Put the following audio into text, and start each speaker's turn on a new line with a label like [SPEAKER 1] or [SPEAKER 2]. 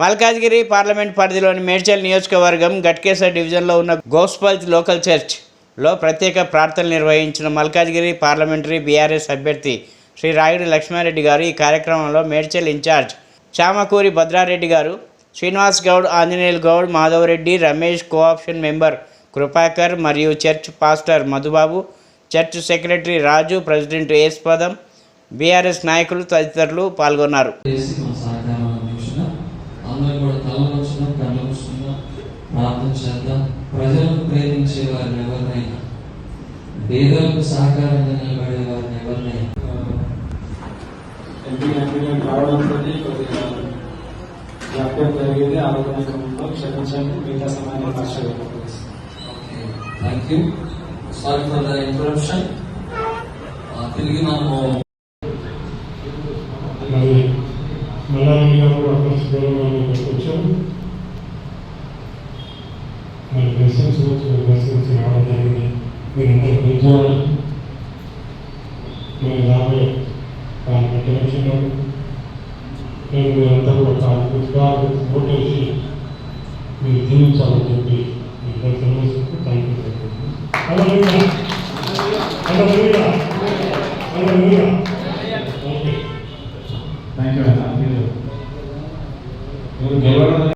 [SPEAKER 1] Malkajgiri parliament పరిధిలోని మేడ్చల్ నియోజకవర్గం గట్కేసర్ డివిజన్లో ఉన్న గోస్పల్స్ లోకల్ చర్చ్లో ప్రత్యేక ప్రార్థనలు నిర్వహించిన మల్కాజ్గిరి పార్లమెంటరీ బీఆర్ఎస్ అభ్యర్థి శ్రీ రాయుడు లక్ష్మారెడ్డి గారు ఈ కార్యక్రమంలో మేడ్చల్ ఇన్ఛార్జ్ చామకూరి భద్రారెడ్డి గారు శ్రీనివాస్ గౌడ్ ఆంజనేయులు గౌడ్ మాధవరెడ్డి రమేష్ కోఆప్షన్ మెంబర్ కృపాకర్ మరియు church pastor Madhu Babu church secretary Raju president S పదం బీఆర్ఎస్ నాయకులు తదితరులు పాల్గొన్నారు.
[SPEAKER 2] అందరూ కూడా తలవచ్చిన కళ్ళవచ్చిన ప్రార్థన చేద్దాం. ప్రజలను ప్రేమించే వారిని ఎవరినైనా పేదలకు సహకారంగా నిలబడే వారిని ఎవరినైనా.
[SPEAKER 3] ఎంపీ ఎంపీలు రావడంతో కొద్దిగా జాప్యం జరిగింది ఆరోగ్య క్రమంలో క్షమించండి మిగతా సమయాన్ని పరిశీలించారు
[SPEAKER 2] thank you sorry for the introduction తిరిగి మనము
[SPEAKER 4] మరి మల్లారెడ్డి గారు కూడా ఫస్ట్ గౌరవాన్ని వచ్చారు మరి దర్శించి దర్శించి రావడం జరిగింది మీరు ఇంత పెంచాలి మీరు రాబోయే పార్లమెంట్ ఎలక్షన్లో నేను మీరంతా కూడా కాదు ఓటేసి మీరు దీవించాలని చెప్పి మీకు తెలియజేస్తూ థ్యాంక్ యూ అలా అలా ఓకే ಥ್ಯಾಂಕ್ ಯು